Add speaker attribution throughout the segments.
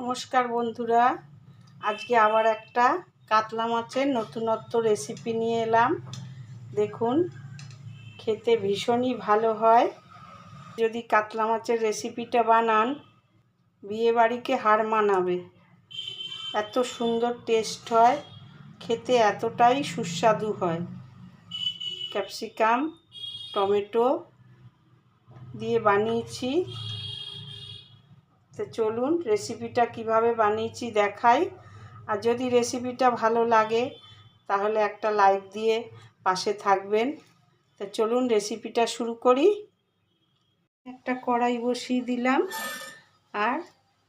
Speaker 1: নমস্কার বন্ধুরা। আজকে আবার একটা কাতলা মাছের নতুনত্ব রেসিপি নিয়ে এলাম। দেখুন, খেতে ভীষণই ভালো হয়। যদি কাতলা মাছের রেসিপিটা বানান, বিয়েবাড়িকে হার মানাবে। এত সুন্দর টেস্ট হয়, খেতে এতটাই সুস্বাদু হয়। ক্যাপসিকাম টমেটো দিয়ে বানিয়েছি। তো চলুন রেসিপিটা কীভাবে বানিয়েছি দেখাই। আর যদি রেসিপিটা ভালো লাগে, তাহলে একটা লাইক দিয়ে পাশে থাকবেন। তো চলুন রেসিপিটা শুরু করি। একটা কড়াই বসিয়ে দিলাম। আর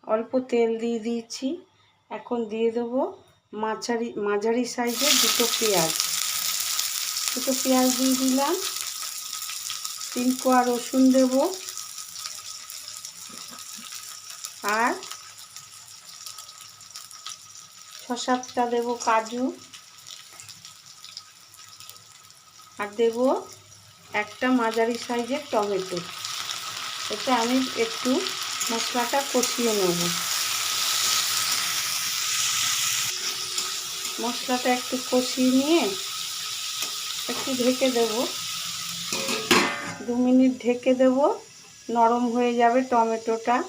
Speaker 1: অল্প তেল দিয়ে দিয়েছি। এখন দিয়ে দেবো মাঝারি মাঝারি সাইজের দুটো পেঁয়াজ। দুটো পেঁয়াজ দিয়ে দিলাম। তিন কোয়া রসুন দেবো। আর ছ সাতটা দেবো কাজু। আর দেব একটা মাঝারি সাইজের টমেটো। এটা আমি একটু মশলাটা কষিয়ে নেব। মশলাটা একটু কষিয়ে নিয়ে একটু ঢেকে দেব। দু মিনিট ঢেকে দেব। নরম হয়ে যাবে টমেটোটা।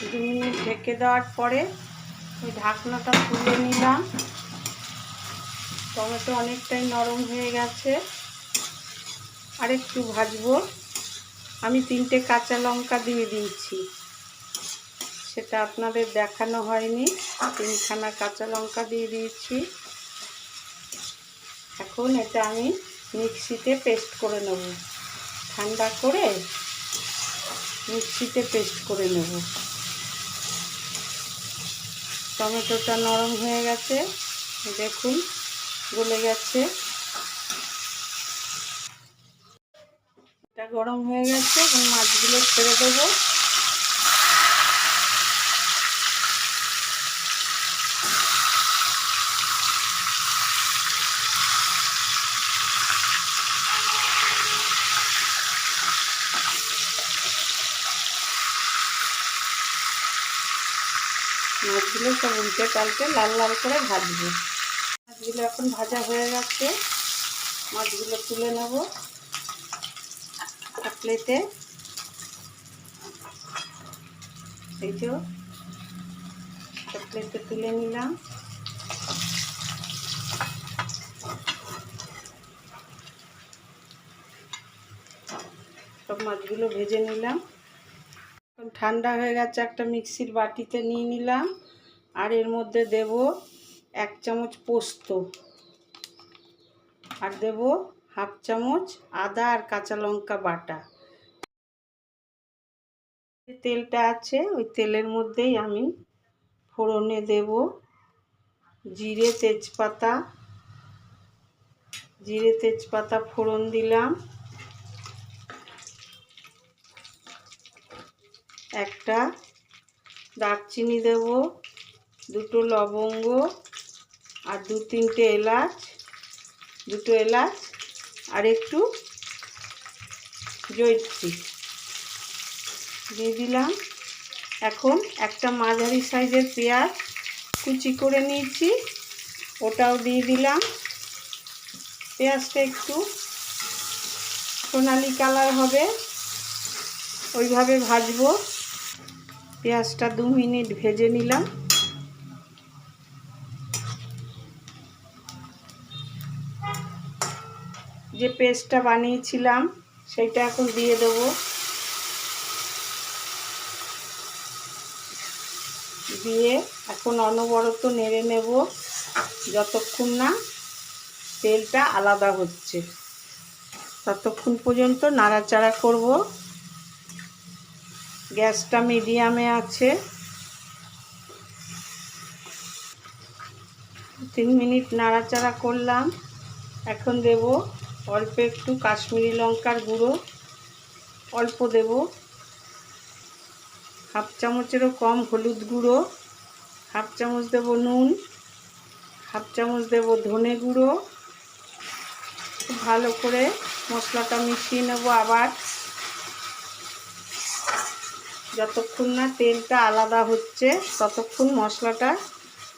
Speaker 1: দু মিনিট ঢেকে দেওয়ার পরে ওই ঢাকনাটা তুলে নিলাম। টমেটো অনেকটাই নরম হয়ে গেছে। আর একটু ভাজবো। আমি তিনটে কাঁচা লঙ্কা দিয়ে দিয়েছি। সেটা আপনাদের দেখানো হয়নি। তিনখানা কাঁচা লঙ্কা দিয়ে দিয়েছি। এখন এটা আমি মিক্সিতে পেস্ট করে নেব। ঠান্ডা করে মিক্সিতে পেস্ট করে নেব। টমেটোটা নরম হয়ে গেছে। দেখুন, গলে গেছে। এটা গরম হয়ে গেছে এবং মাছগুলো ছেড়ে দেবো। মাছগুলো সব উল্টে পাল্টে লাল লাল করে ভাজবো। মাছগুলো এখন ভাজা হয়ে গেছে। মাছগুলো তুলে নেব একটা প্লেটে। এই যে একটা প্লেটে তুলে নিলাম। সব মাছগুলো ভেজে নিলাম। ঠান্ডা হয়ে গেছে, একটা মিক্সির বাটিতে নিয়ে নিলাম। আর এর মধ্যে দেব এক চামচ পোস্ত। আর দেব হাফ চামচ আদা আর কাঁচা লঙ্কা বাটা। তেলটা আছে, ওই তেলের মধ্যেই আমি ফোড়নে দেব জিরে তেজপাতা। জিরে তেজপাতা ফোড়ন দিলাম। একটা দারচিনি দেব, দুটো লবঙ্গ আর দু তিনটে এলাচ, দুটো এলাচ আর একটু জৈত্রী দিয়ে দিলাম। এখন একটা মাঝারি সাইজের পেঁয়াজ কুচি করে নিয়েছি, ওটাও দিয়ে দিলাম। পেঁয়াজটা একটু সোনালি কালার হবে, ওইভাবে ভাজবো। পেঁয়াজটা দু মিনিট ভেজে নিলাম। যে পেস্টটা বানিয়েছিলাম সেইটা এখন দিয়ে দেব। দিয়ে এখন অনবরত নেড়ে নেব, যতক্ষণ না তেলটা আলাদা হচ্ছে। ততক্ষণ পর্যন্ত নাড়াচাড়া করব। গ্যাসটা মিডিয়ামে আছে। তিন মিনিট নাড়াচাড়া করলাম। এখন দেব অল্প একটু কাশ্মীরি লঙ্কার গুঁড়ো। অল্প দেব। হাফ চামচেরও কম হলুদ গুঁড়ো। হাফ চামচ দেব নুন। হাফ চামচ দেব ধনে গুঁড়ো। ভালো করে মশলাটা মিশিয়ে নেব আবার। যতক্ষণ না তেলটা আলাদা হচ্ছে, ততক্ষণ মশলাটা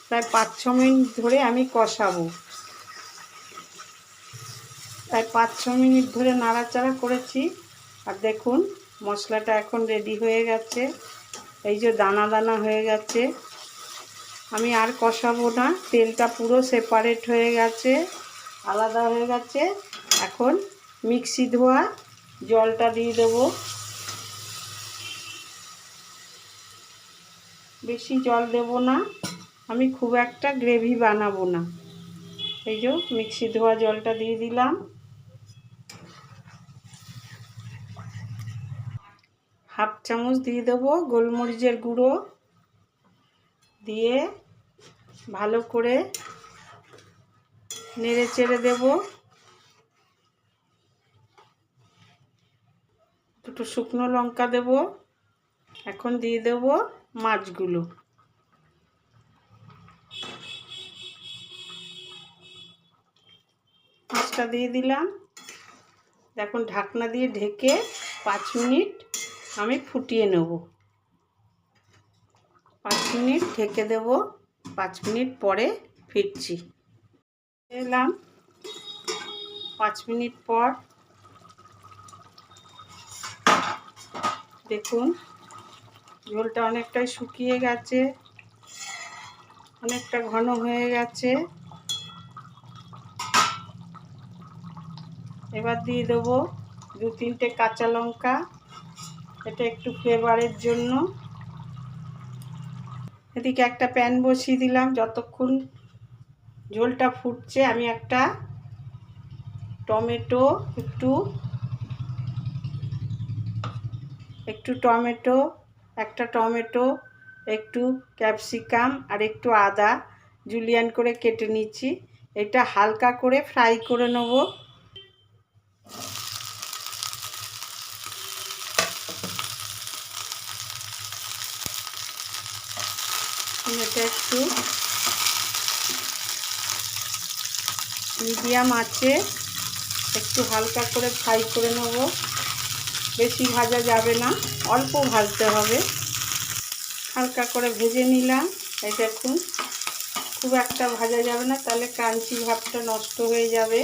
Speaker 1: প্রায় পাঁচ, ছ মিনিট ধরে আমি কষাবো। প্রায় পাঁচ, ছ মিনিট ধরে নাড়াচাড়া করেছি। আর দেখুন, মশলাটা এখন রেডি হয়ে গেছে। এই যে দানা দানা হয়ে গেছে। আমি আর কষাবো না, তেলটা পুরো সেপারেট হয়ে গেছে, আলাদা হয়ে গেছে। এখন মিক্সি ধোয়া জলটা দিয়ে দেবো। বেশি জল দেব না। আমি খুব একটা গ্রেভি বানাবো না। এই যে মিক্সি ধোয়া জলটা দিয়ে দিলাম। হাফ চামচ দিয়ে দেবো গোলমরিচের গুঁড়ো। দিয়ে ভালো করে নেড়ে চেড়ে দেবো। দুটো শুকনো লঙ্কা দেব। এখন দিয়ে দেব মাছগুলো। মাছটা দিয়ে দিলাম। এখন ঢাকনা দিয়ে ঢেকে পাঁচ মিনিট আমি ফুটিয়ে নেব। পাঁচ মিনিট ঢেকে দেব। পাঁচ মিনিট পরে ফিরছি। এলাম। পাঁচ মিনিট পর। দেখুন। ঝোলটা অনেকটাই শুকিয়ে গেছে। অনেকটা ঘন হয়ে গেছে। এবার দিয়ে দেবো দু তিনটে কাঁচা লঙ্কা। এটা একটু ফ্লেভারের জন্য। এদিকে একটা প্যান বসিয়ে দিলাম যতক্ষণ ঝোলটা ফুটছে। আমি একটা টমেটো, একটু একটু টমেটো একটা টমেটো, একটু ক্যাপসিকাম আর একটু আদা জুলিয়ান করে কেটে নিচ্ছি। এটা হালকা করে ফ্রাই করে নেব। এটা একটু মিডিয়াম আছে। একটু হালকা করে ফ্রাই করে নেব। বেশি ভাজা যাবে না, অল্প ভাজতে হবে। হালকা করে ভেজে নিলাম, এই দেখুন। খুব একটা ভাজা যাবে না, তাহলে কাঞ্চি ভাবটা নষ্ট হয়ে যাবে।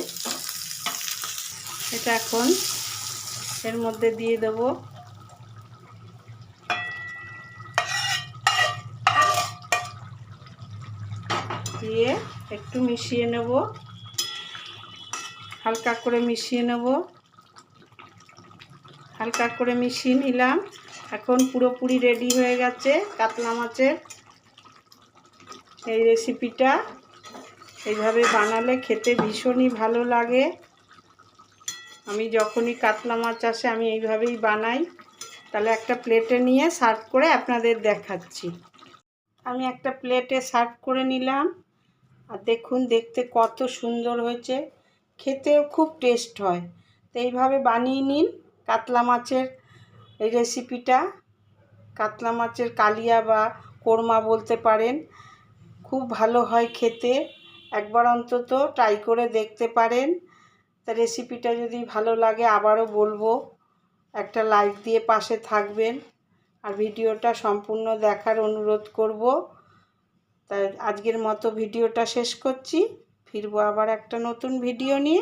Speaker 1: এটা এখন এর মধ্যে দিয়ে দেবো। দিয়ে একটু মিশিয়ে নেব। হালকা করে মিশিয়ে নেব। হালকা করে মিশিয়ে নিলাম। এখন পুরোপুরি রেডি হয়ে গেছে কাতলা মাছের। এই রেসিপিটা এইভাবে বানালে খেতে ভীষণই ভালো লাগে। আমি যখনই কাতলা মাছ আসে আমি এইভাবেই বানাই। তাহলে একটা প্লেটে নিয়ে সার্ভ করে আপনাদের দেখাচ্ছি। আমি একটা প্লেটে সার্ভ করে নিলাম। আর দেখুন, দেখতে কত সুন্দর হয়েছে। খেতেও খুব টেস্ট হয়। তো এইভাবে বানিয়ে নিন। কাতলা মাছের এই রেসিপিটা কাতলা মাছের কালিয়া বা কোরমা বলতে পারেন। খুব ভালো হয় খেতে। একবার অন্তত ট্রাই করে দেখতে পারেন। তা রেসিপিটা যদি ভালো লাগে আবারও বলব। একটা লাইক দিয়ে পাশে থাকবেন। আর ভিডিওটা সম্পূর্ণ দেখার অনুরোধ করব। তাই আজকের মতো ভিডিওটা শেষ করছি। ফিরবো আবার একটা নতুন ভিডিও নিয়ে।